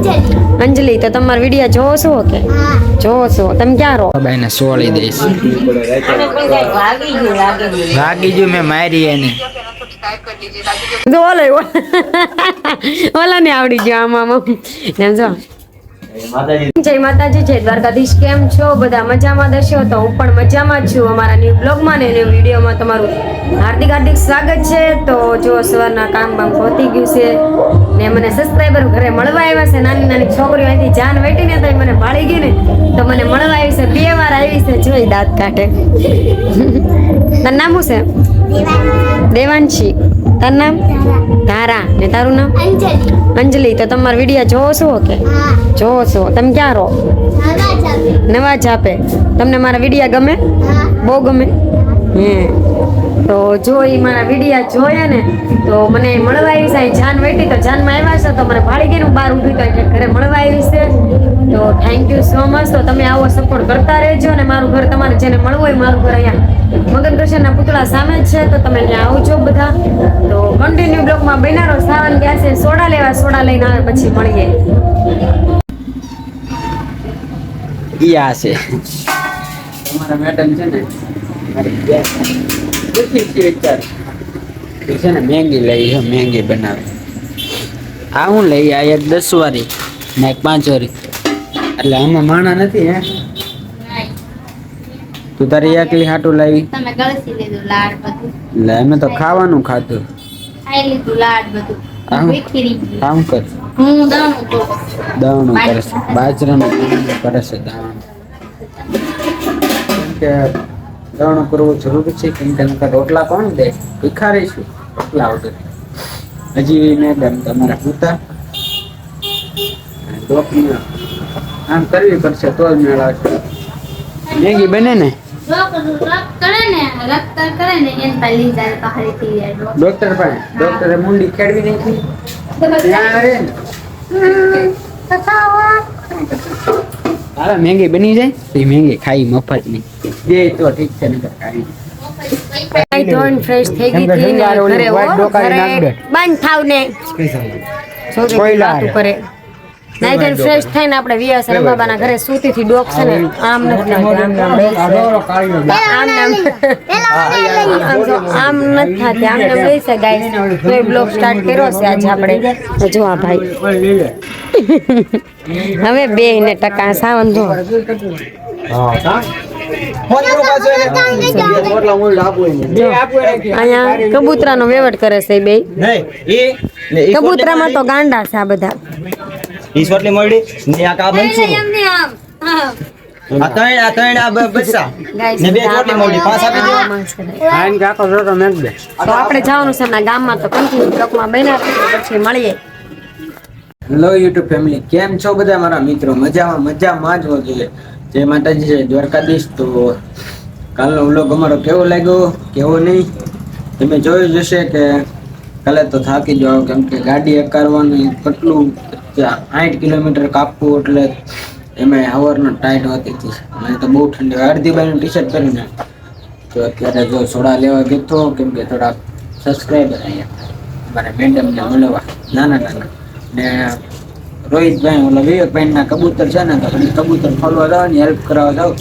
અંજલિ. અંજલિ તો તમારા વીડિયો જોવો છો કે? હા. જોવો છો તમે ક્યાં રહો? બાઈને સોળી દઈશ. ભાગી ગયું મેં મારી એને. જો ઓલા ને આવડી ગયો આમાં આમ. જો. જય માતાજી. જય દ્વારકાધીશ. કેમ છો? બધા મજામાં દશો તો હું પણ મજામાં છું. અમારા ન્યૂ બ્લોગમાં ને ન્યૂ વિડીયોમાં તમારું હાર્દિક હાર્દિક સ્વાગત છે. તો જો સવારના કામ બામ પહોંચી ગયું છે ને મને સબસ્ક્રાઈબર ઘરે મળવા આવ્યા છે. નાની નાની છોકરીઓ અહીંથી જાન વેટીને તો મને ભાળી ગઈ ને તો મને મળવા આવી છે. બે વાર આવી છે. જોઈ દાંત કાઢે તારું નામ શું છે? દેવાંશી. તારું નામ? ધારા ને તારું નામ? અંજલિ. તો તમારા વીડિયો જોવો છો કે? જોવો છો. તમે ક્યાં રહો? નવા છાપે તમને મારા વિડીયા ગમે? બહુ ગમે? હે. તો જો એ મારા વિડીયા જોયા ને તો મને મળવા આવી અહીં જાન વેઠી તો જાનમાં આવ્યા છે. તો મને ભાળી ગઈ બહાર ઊભી તો એટલે ઘરે મળવા થેન્ક યુ સો મચ તો તમે આવો સપોર્ટ કરતા રહેજો ને મારું ઘર તમારે જેને મળવું હોય મારું ઘર અહીંયા મગન કૃષ્ણના પુતળા સામે જ છે. તો તમે ત્યાં આવજો બધા. તો કન્ટિન્યુ બ્લોકમાં બનારો સાવન ગયા છે. સોડા લેવા સોડા લઈને આવે પછી મળીએ. ઈ આ છે. તમારા મેડમ છે ને વિચાર છે ને મેંગી લઈ છે મેંગી બનાવે. આ હું લઈ આ એક દસ વાળી ને એક પાંચ વાળી એટલે આમાં માણા નથી હે? તું તારી એકલી હાટું લાવી. તમે ગળસી લીધું લાડ બધું. એટલે અમે તો ખાવાનું ખાધું. ખાઈ લીધું લાડ બધું. આમ કર. હું દવણું કરે. છે બાજરાનું કરે છે દવણું કે દવણું કરવું જરૂરી છે કેમ કે નકર રોટલા કોણ દે? ભિખારીશું રોટલા વગર. હજી મેડમ તમારા પૂતા. આમ કરવી પડશે તો જ મેળવશે મેગી બને ને. ડોક્ટર પાસે? ડોક્ટરે મુંડી ખેડવી નાખી? ત્યાં રે હાલો મેંગી બની જાય? તો મેંગી ખાઈ મફતની. બે તો ઠીક છે નકર ખાઈ. fresh થઈ ગઈ હતી ને ઘરે. બંધ થાવ ને. કરે નાઈ ફ્રેશ થઈને આપણે વ્યાસ રમાબાના ઘરે સૂતી થી ડોક છે ને આમ નથી આમ ને ને નથી થતી આમ નામ લઈ છે ગાઈસ તો એ બ્લોગ સ્ટાર્ટ કર્યો છે આજે આપણે. જો આ ભાઈ. હવે બે ને ટકા સાવન જો અહીંયા કબૂતરાનો વેવટ કરે છે બે કબૂતરામાં તો ગાંડા છે આ બધા. ઈશ્વરની મળી ને આ કા આમ. આ ત્રણ આ ત્રણ આ બચ્ચા ને બે બધા મળી પાંચ આપી દો આમાં છે. તો આપણે જવાનું છે ના ગામમાં તો કન્ટિન્યુ બ્લોકમાં બન્યા પછી મળીએ. હેલો યુટ્યુબ ફેમિલી કેમ છો બધા મારા મિત્રો? મજામાં મજામાં જ જોઈએ. જય માતાજી જય દ્વારકાધીશ. તો કાલનો વ્લોગ અમારો કેવો લાગ્યો? કેવો નહીં? તમે જોયું જ હશે કે કાલે તો થાકી જાઓ કેમ કે ગાડી હકારવાનું કેટલું આઠ કિલોમીટર કાપવું એટલે એમાં હવારનો ટાઈટ હોતી હતી. મને તો બહુ ઠંડી. અડધી બાજુ ટી શર્ટ પહેરીને તો અત્યારે જો સોડા લેવા ગયો કેમ કે થોડા સબસ્ક્રાઈબર અહીંયા મારા મેડમને મળવા, નાના નાના. ને રોહિતભાઈ, ઓલા વિવેકભાઈના કબૂતર છે ને, તો કબૂતર ખોલવા જાવ ને હેલ્પ કરાવવા જાવ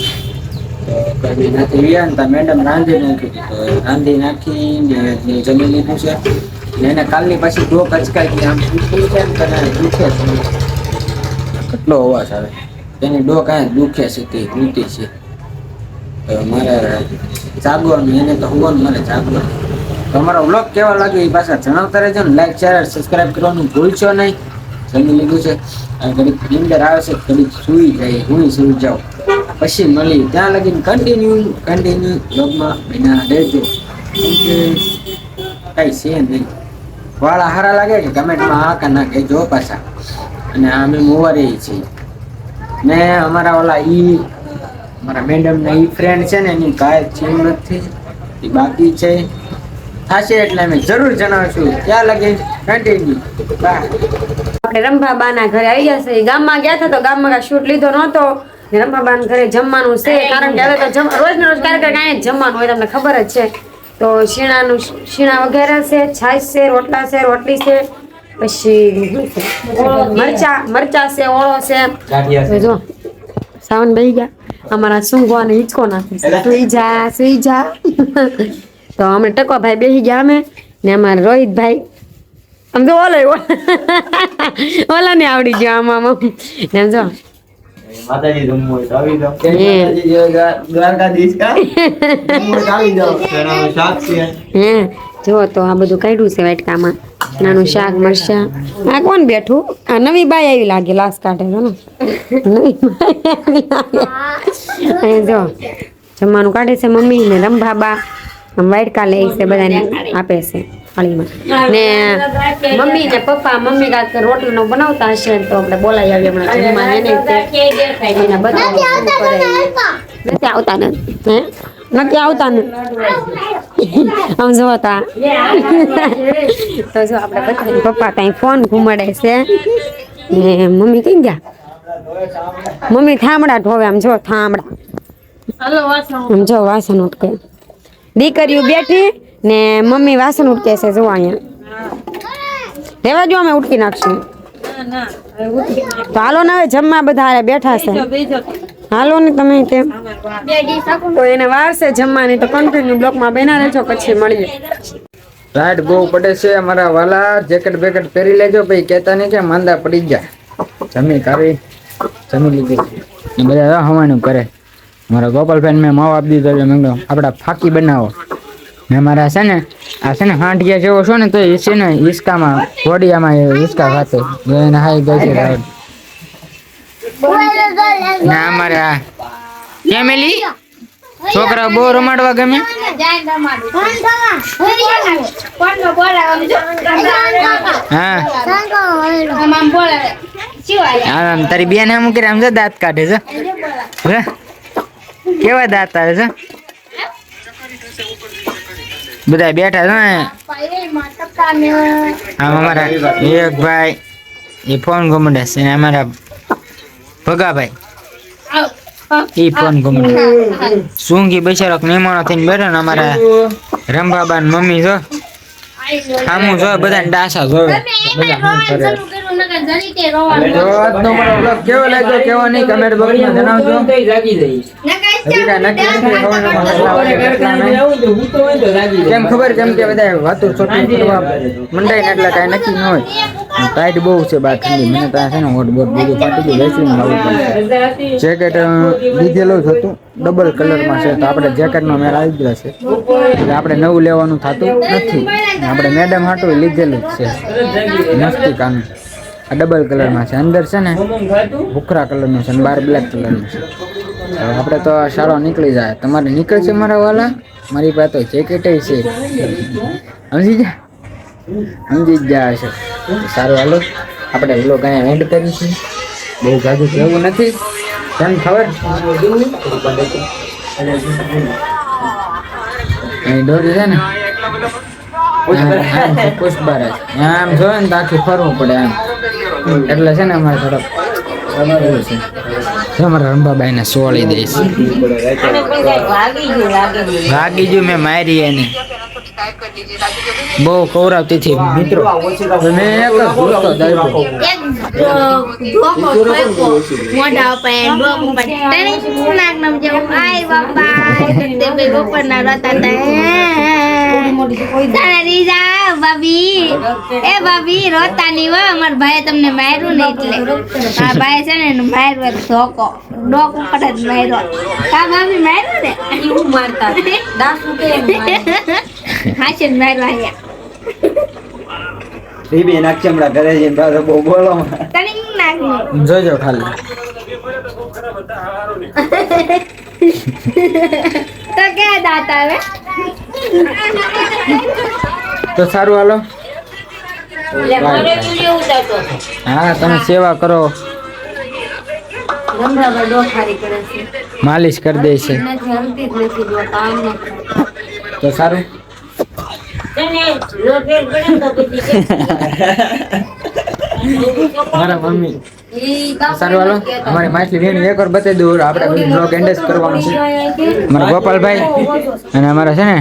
તો નથી રહ્યા ને મેડમ રાંધી નાખી દીધો રાંધી નાખી ને, જે જમી લીધું છે એને કાલની પાછી ડોક અચકાઈ ગઈ આમ છે ને તને દુખે છે. કેટલો અવાજ આવે? તેની ડોક કાંઈ દુખે છે તે તૂટી છે. મારે જાગવાનું, એને તો હોવાનું મારે જાગવાનું. તમારો વ્લોગ કેવા લાગ્યો એ પાછા જણાવતા રહેજો ને. લાઈક શેર સબસ્ક્રાઈબ કરવાનું ભૂલશો નહીં. જમી લીધું છે, આ ઘડીક નીંદર આવે છે, ઘડીક સૂઈ જાય હું સૂઈ જાઉં. પછી મળી ત્યાં લગીને કન્ટિન્યુ કન્ટિન્યુ વ્લોગમાં બના રહેજો. કેમ કઈ છે નહીં. વાળા હારા લાગે કે કમેન્ટમાં હા કે ના કહેજો પાછા. અને અમે મોવારી છીએ. ને અમારા ઓલા ઈ મારા મેડમ ના ઈ ફ્રેન્ડ છે ને, એની કાંઈ થયું નથી. એ બાકી છે. થશે એટલે અમે જરૂર જણાવશું. ત્યાં લગી? કન્ટિન્યુ આપણે રંભાબાના ઘરે આવી ગયા છે. ગામમાં ગયા હતા તો ગામમાં કાંઈ શૂટ લીધો નહોતો. રંભાબાના ઘરે જમવાનું છે. કારણ કે હવે તો રોજ ને રોજ ક્યારેક જ જમવાનું હોય, તમને ખબર જ છે. તો શીણાનું શીણા વગેરે છે છાશ છે રોટલા છે રોટલી છે પછી મરચા મરચા છે ઓળો છે. જો સાવન બહી ગયા. અમારા સુંગવાને હિંચકો નાખી. સુઈ જા સુઈ જા તો અમે ટકો ભાઈ બેસી ગયા અમે ને અમારા રોહિતભાઈ આમ તો ઓલો ઓલા ને આવડી ગયો આમાં આમ. ને જો માતાજી જમવું હોય તો આવી જાઓ. દ્વારકાધીશ કા? આવી જાઓ. ચણાનું શાક છે. હે જો તો આ બધું કાઢ્યું છે વાટકામાં. નાનું શાક મરચા. આ કોણ બેઠું? આ નવી બાઈ આવી લાગે લાસ કાઢે છે ને? નવી બાઈ આવી લાગે. જો. જમવાનું કાઢે છે મમ્મી ને રંભાબા. આમ વાટકા લે છે બધાને આપે છે. થાળીમાં. ને મમ્મી ને પપ્પા મમ્મી કાંઈક રોટલીનો બનાવતા હશે તો આપણે બોલાવી આવીએ હમણાં જમવા એને. નથી આવતા ને. હે? નથી આવતા ને. આમ જો તા તો જો આપણે બધા પપ્પા કઈ ફોન ઘુમાડે છે. ને મમ્મી કઈ ગયા? મમ્મી થાંભળા ઢોવે આમ જો થાંભળા આમ જો વાસણ ઉટકે. દીકરીઓ બેઠી. ને મમ્મી વાસણ ઉટકે છે જો અહીંયા. રેવા જો અમે ઉટકી નાખશું. તો હાલો ને હવે જમવા બધા બેઠા છે. હાલો ને તમે તેમ તો એને વાર જમવાની, તો કન્ટિન્યુ બ્લોકમાં બેના રહેજો, પછી મળીએ. રાઈટ બહુ પડે છે, અમારા વાલા જેકેટ બેકેટ પહેરી લેજો ભાઈ કહેતા નહીં કે માંદા પડી ગયા. જમી કાવી જમી લીધી. બધા હવાનું કરે. મારા ગોપાલભાઈ મેં માવ આપી દીધો છે, મેં આપણા ફાકી બનાવો. ને મારા છે ને, આ છે ને હાંઠિયા જેવો છો ને તો એ છે ને હિસકામાં, વડિયામાં એ હિસકા ખાતે. એને હાઈ ગઈ છે રાઈટ ના અમારા ફેમિલી છોકરા બહુ રમાડવા ગમે હા. તારી બેન આમ કરે આમ દાંત કાઢે છે? કેવા દાંત આવે છે? બધા બેઠા છે ને? આમ અમારા એક ભાઈ એ ફોન ગુમડે છે ને અમારા ભગાભાઈ. એ ફોન ગુમડે. સૂંઘી બિચારો મહેમાનો થઈને બેઠો ને અમારા રંભાબા ને મમ્મી જો. આમું જો બધા ડાસા જોવે કેવો લાગ્યો કેવો નહીં કમેન્ટ બોક્સમાં જણાવજો. કેમ ખબર કેમ કે બધા વાતો છોટી કરવા મંડાઈ ને એટલે કાંઈ નક્કી ન હોય. ટાઈટ બહુ છે બા ઠંડી મને ત્યાં છે ને હોટ બોટ બધું ફાટી ગયું બેસીને લાવવું પડશે જેકેટ લીધેલું જ હતું. ડબલ કલરમાં છે તો આપણે જેકેટનો મેળ આવી ગયો છે. એટલે આપણે નવું લેવાનું થતું નથી. આપણે મેડમ હાટું લીધેલું જ છે. મસ્તી કાનું આ ડબલ કલરમાં છે. અંદર છે ને ભૂખરા કલરનું છે અને બાર બ્લેક કલરનું છે. આપણે તો આ શાળો નીકળી જાય. તમારે નીકળશે મારા વાલા? મારી પાસે તો જેકેટ છે. સમજી જા સમજી જ છે સારું હાલો. આપણે વ્લોગ અહીંયા એન્ડ કરીશું બહુ જાજુ કહેવું નથી. કેમ ખબર? અહીં દોરી છે ને. પુષ્પા રાજ. આમ જોયે ને તો આખી ફરવું પડે આમ. એટલે છે ને અમારે થોડોક છે જો અમારા રંભાબાઈ ને સોળી દઈશ. ભાગી ગયું મેં મારી એને. બહુ કૌરાવતી થી મિત્રો. મેં એક જ ભૂલતો તારા રીજા ભાભી. એ ભાભી રોતા નહીં હો અમાર ભાઈ તમને માર્યું ને એટલે. આ ભાઈ છે ને માર્યો માર્યું એક ધોકો. ડોક ઉપર જ માર્યો. કા ભાભી માર્યો ને? એવું મારતા? દાસ મારે. હાચે જ અહીંયા. બેબી નાખશે હમણાં ઘરે જઈને પાછો બહુ બોલો. ટેનિસ નાકનું જોજો ખાલી. તો દાંત તો સારું હાલો. હા તમે સેવા કરો. માલિશ કરી દે છે. તો સારું. મારા મમ્મી. સારું હાલો. અમારી માછલી વેણી એકવાર બતાવી દઉં આપણે બ્લોગ એન્ડ જ કરવાનો છે. અમારા ગોપાલભાઈ અને અમારા છે ને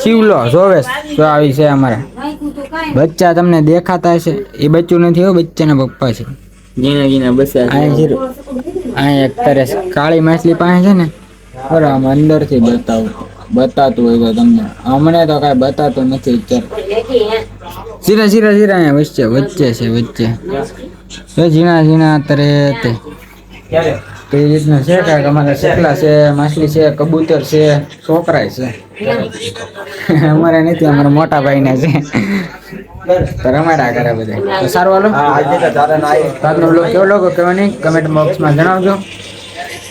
શિવલો જોવેશ તો આવી છે અમારે. બચ્ચા તમને દેખાતા હશે એ બચ્ચું નથી હો બચ્ચાના પપ્પા છે. જીના જીના બસ અહીં અત્યારે એક કાળી માછલી પાસે છે ને બરાબર આમ અંદરથી બતાવું બતાતું હોય તો તમને. હમણાં તો કાંઈ બતાતું નથી અત્યારે. ઝીરા ઝીરા જીરા અહીંયા વચ્ચે વચ્ચે છે વચ્ચે. એ ઝીણા ઝીણા તરે તે. તો એ રીતના છે કાંઈક અમારે શેકલા છે માછલી છે કબૂતર છે છોકરાય છે. અમારે નથી અમારા મોટા ભાઈને છે. તો રમાડા કરે બધા. તો સારું હાલો. તો તો આજનો બ્લોગ કેવો લાગ્યો કહેવા નહીં કમેન્ટ બોક્સમાં જણાવજો.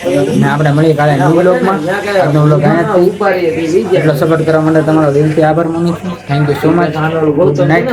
ને આપણે મળીએ કાલે બ્લોગ અહીંયા એટલો સપોર્ટ કરવા માટે તમારો દિલથી આભાર માનું છું. Thank you so much good night